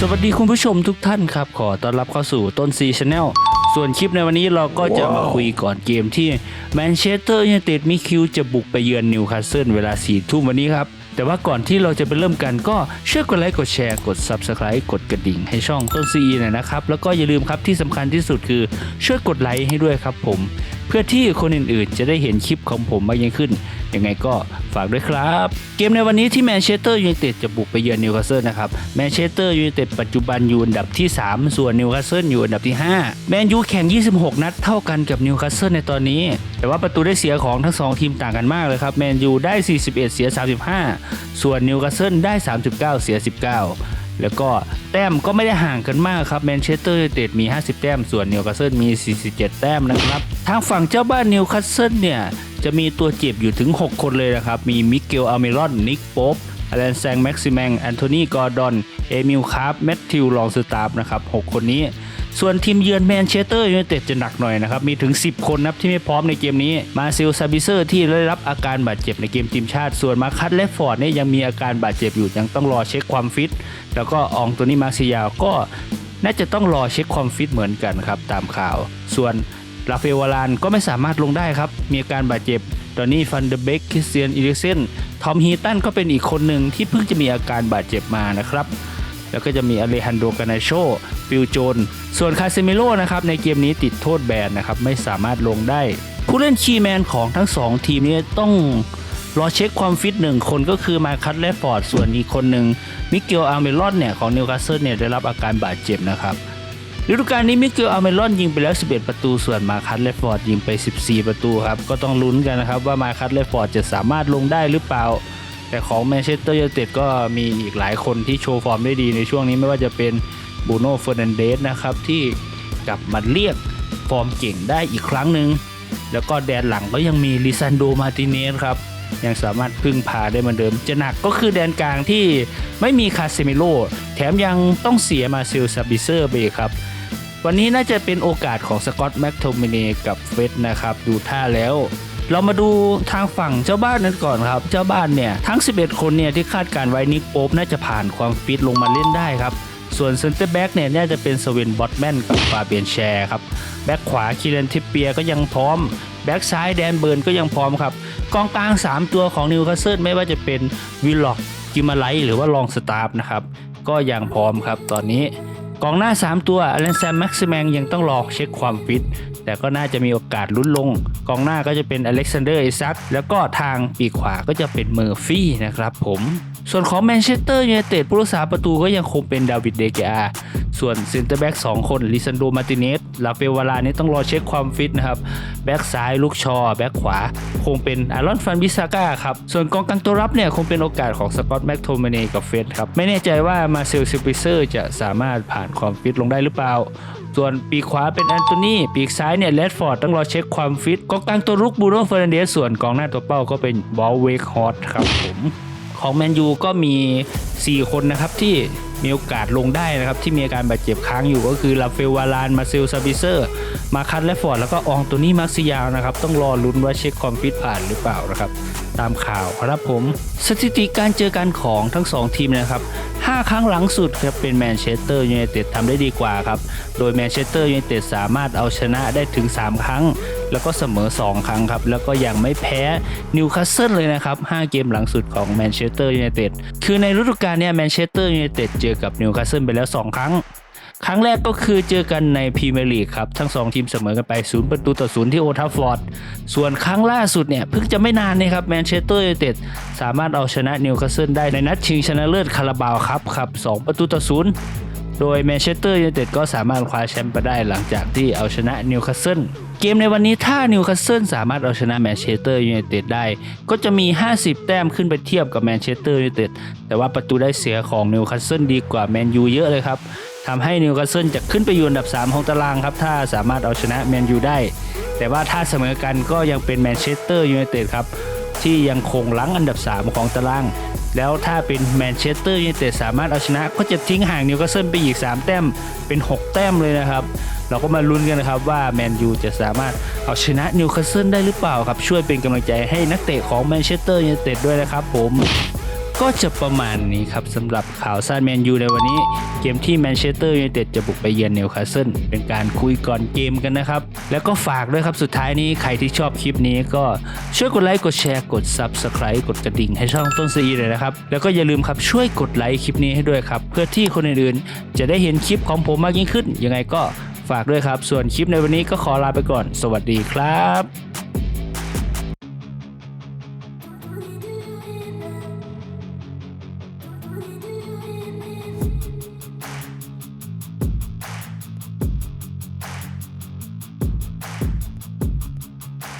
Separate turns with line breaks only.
สวัสดีคุณผู้ชมทุกท่านครับ ขอต้อนรับเข้าสู่ต้นซีชาแนลส่วนคลิปในวันนี้เราก็จะมาคุยก่อนเกมที่แมนเชสเตอร์ยูไนเต็ดมีคิวจะบุกไปเยือนนิวคาสเซิลเวลา4ี่ทุ่มวันนี้ครับ แต่ว่าก่อนที่เราจะไปเริ่มกันก็ช่วยกดไลค์กดแชร์กด Subscribe กดกระดิ่งให้ช่องต้นซีหน่อยนะครับ แล้วก็อย่าลืมครับที่สำคัญที่สุดคือช่วยกดไลค์ให้ด้วยครับผม เพื่อที่คนอื่นๆ จะได้เห็นคลิปของผมมากยิ่งขึ้น ยังไงก็ฝากด้วยครับ เกมในวันนี้ที่แมนเชสเตอร์ยูไนเต็ดจะบุกไปเยือนนิวคาสเซิลนะครับแมนเชสเตอร์ยูไนเต็ดปัจจุบันอยู่อันดับที่ 3 ส่วนนิวคาสเซิลอยู่อันดับที่ 5 แมนยูแข่ง 26 นัดเท่ากันกับนิวคาสเซิลในตอนนี้แต่ว่าประตูได้เสียของทั้ง 2 ทีมต่างกันมากเลยครับแมนยูได้ 41 เสีย 35 ส่วนนิวคาสเซิลได้ 39 เสีย 19 แล้วก็แต้มก็ไม่ได้ห่างกันมากครับแมนเชสเตอร์ยูไนเต็ดมี 50 แต้ม ส่วนนิวคาสเซิลมี 47 แต้มนะครับ ทางฝั่งเจ้าบ้านนิวคาสเซิลเนี่ย จะมีตัวเจ็บอยู่ถึง 6 คนเลยนะครับ มีมิเกลอาเมรอน นิกโป๊ปอแลนแซงแม็กซิแมงแอนโทนีกอร์ดอน เอมิลคาร์ฟแมทธิวลองสตาร์ฟนะครับ 6 คนนี้ ส่วนทีมเยือนแมนเชสเตอร์ยูไนเต็ดจะหนักหน่อยนะครับ มีถึง 10 คนนะครับที่ไม่พร้อมในเกมนี้ มาซิลซาบิเซอร์ที่ได้รับอาการบาดเจ็บในเกมทีมชาติ ส่วนมาคัตและฟอร์ดเนี่ยยังมีอาการบาดเจ็บอยู่ยังต้องรอเช็คความฟิต แล้วก็อองตัวนี้มาร์ซิยาก็น่าจะต้องรอเช็คความฟิตเหมือนกันครับตามข่าว ส่วนราเอลวารานก็ไม่สามารถลงได้ครับ มีอาการบาดเจ็บตอนนี้ฟันเดเบกคริสเตียนอิริเซนทอมฮีตันก็เป็นอีกคนหนึ่งที่เพิ่งจะมีอาการบาดเจ็บมานะครับ แล้วก็จะมีอเลฮันโดกานาโชฟิลโจน ส่วนคาเซมิโลนะครับในเกมนี้ติดโทษแบนนะครับไม่สามารถลงได้ ผู้เล่นคีแมนของทั้งสองทีมนี้ต้องรอเช็คความฟิตหนึ่งคนก็คือมาคัตและฟอร์ดส่วนอีกคนหนึ่งมิเกลอาร์เมรอนเนี่ยของนิวคาสเซิลเนี่ยได้รับอาการบาดเจ็บนะครับฤดูกาลนี้มิเกลอาร์เมรอนยิงไปแล้ว 11 ประตู ส่วนมาคัตและฟอร์ดยิงไป 14 ประตูครับก็ต้องลุ้นกันนะครับว่ามาคัตและฟอร์ดจะสามารถลงได้หรือเปล่า แต่ของแมนเชสเตอร์ยูไนเต็ดก็มีอีกหลายคนที่โชว์ฟอร์มได้ดีในช่วงนี้ไม่ว่าจะเป็นบูโน่เฟอร์นันเดสนะครับที่กลับมาเรียกฟอร์มเก่งได้อีกครั้งหนึ่งแล้วก็แดนหลังก็ยังมีลิซันโดมาติเนสครับยังสามารถพึ่งพาได้เหมือนเดิม จะหนักก็คือแดนกลางที่ไม่มีคาเซมิโลแถมยังต้องเสียมาซิลซาบิเซอร์ไปครับ วันนี้น่าจะเป็นโอกาสของสกอตต์แม็กโทมินีกับเฟสนะครับ ดูท่าแล้ว เรามาดูทางฝั่งเจ้าบ้านนั้นก่อนครับ เจ้าบ้านเนี่ยทั้ง 11 คนเนี่ยที่คาดการไว้นิกโป๊ปน่าจะผ่านความฟิตลงมาเล่นได้ครับส่วนเซนเตอร์แบ็กเนี่ยน่าจะเป็นสเวนบอตแมนกับฟาเบียนแชร์ครับแบ็กขวาคิรันทิปเปียก็ยังพร้อม แบ็กซ้ายแดนเบิร์นก็ยังพร้อมครับ กองกลาง 3 ตัวของนิวคาสเซิลไม่ว่าจะเป็นวิลล็อกกิมาไลหรือว่าลองสตาร์ฟนะครับ ก็ยังพร้อมครับตอนนี้ กองหน้า 3 ตัวอเลนแซมแม็กซิแมงยังต้องรอเช็คความฟิต แต่ก็น่าจะมีโอกาสลุ้นลง กองหน้าก็จะเป็นอเล็กซานเดอร์ไอซักแล้วก็ทางปีกขวาก็จะเป็นเมอร์ฟี่นะครับผม ส่วนของแมนเชสเตอร์ยูไนเต็ดผู้รักษาประตูก็ยังคงเป็นดาวิดเดกา ส่วนเซนเตอร์แบ็ก2คนลิซันโดมาติเนสลาเฟวาลานี่ต้องรอเช็คความฟิตนะครับ แบ็กซ้ายลูกชอ แบ็กขวา คงเป็นอารอนฟันบิซาก้าครับ ส่วนกองกลางตัวรับเนี่ยคงเป็นโอกาสของสกอตแม็กโทมเนกับเฟสครับ ไม่แน่ใจว่ามาเซลซิปิเซอร์จะสามารถผ่านความฟิตลงได้หรือเปล่า ส่วนปีขวาเป็นแอนโทนีปีกซ้ายเนี่ยเลดฟอร์ดต้องรอเช็คความฟิตกองกลางตัวรุกบูโน่เฟอร์นันเดสส่วนกองหน้าตัวเป้าก็เป็นบอลเวกฮอตครับผมของแมนยูก็มี 4 คนนะครับที่ มีโอกาสลงได้นะครับที่มีอาการบาดเจ็บค้างอยู่ก็คือลาเฟลวารานมาเซลซาบิเซอร์ มาคัตและฟอร์ดแล้วก็อองตัวนี้มาร์ซิยาวนะครับต้องรอลุ้นว่าเช็คความฟิตผ่านหรือเปล่านะครับตามข่าวครับผม สถิติการเจอกันของทั้ง 2 ทีมนะครับ 5 ครั้งหลังสุดครับเป็นแมนเชสเตอร์ยูไนเต็ดทำได้ดีกว่าครับ โดยแมนเชสเตอร์ยูไนเต็ดสามารถเอาชนะได้ถึง 3 ครั้ง แล้วก็เสมอ 2 ครั้งครับ แล้วก็ยังไม่แพ้นิวคาสเซิลเลยนะครับ 5 เกมหลังสุดของแมนเชสเตอร์ยูไนเต็ดคือในฤดูกาลนี้แมนเชสเตอร์ยูไนเต็ดเจอกับนิวคาสเซิลไปแล้ว 2 ครั้งครั้งแรกก็คือเจอกันในพรีเมียร์ลีกครับ ทั้ง 2 ทีมเสมอกันไป 0 ประตูต่อ 0 ที่โอทัฟฟอร์ด ส่วนครั้งล่าสุดเนี่ย เพิ่งจะไม่นานนี่ครับแมนเชสเตอร์ยูไนเต็ดสามารถเอาชนะนิวคาสเซิลได้ในนัดชิงชนะเลิศคาราบาวครับครับ 2 ประตูต่อ 0 โดยแมนเชสเตอร์ยูไนเต็ดก็สามารถคว้าแชมป์ไปได้หลังจากที่เอาชนะนิวคาสเซิลเกมในวันนี้ถ้านิวคาสเซิลสามารถเอาชนะแมนเชสเตอร์ยูไนเต็ดได้ ก็จะมี 50 แต้มขึ้นไปเทียบกับแมนเชสเตอร์ยูไนเต็ดแต่ว่าประตูได้เสียของนิวคาสเซิลดีกว่าแมนยูเยอะเลยครับทำให้นิวคาสเซิลจะขึ้นไปอยู่อันดับ 3 ของตารางครับ ถ้าสามารถเอาชนะแมนยูได้ แต่ว่าถ้าเสมอกันก็ยังเป็นแมนเชสเตอร์ยูไนเต็ดครับที่ยังคงหลังอันดับ 3 ของตาราง แล้วถ้าเป็นแมนเชสเตอร์ยูไนเต็ดสามารถเอาชนะ ก็จะทิ้งห่างนิวคาสเซิลไปอีก 3 แต้มเป็น 6 แต้มเลยนะครับ เราก็มาลุ้นกันนะครับว่าแมนยูจะสามารถเอาชนะนิวคาสเซิลได้หรือเปล่าครับ ช่วยเป็นกำลังใจให้นักเตะของแมนเชสเตอร์ยูไนเต็ดด้วยนะครับผม ก็จะประมาณนี้ครับสำหรับข่าวซานแมนยูในวันนี้ เกมที่แมนเชสเตอร์ยูไนเต็ดจะบุกไปเยือนนิวคาสเซิลเป็นการคุยก่อนเกมกันนะครับ แล้วก็ฝากด้วยครับสุดท้ายนี้ใครที่ชอบคลิปนี้ก็ช่วยกดไลค์กดแชร์กด Subscribe กดกระดิ่งให้ช่องต้นซีเลยนะครับ แล้วก็อย่าลืมครับช่วยกดไลค์คลิปนี้ให้ด้วยครับ เพื่อที่คนอื่นๆจะได้เห็นคลิปของผมมากยิ่งขึ้น ยังไงก็ฝากด้วยครับ ส่วนคลิปในวันนี้ก็ขอลาไปก่อน สวัสดีครับ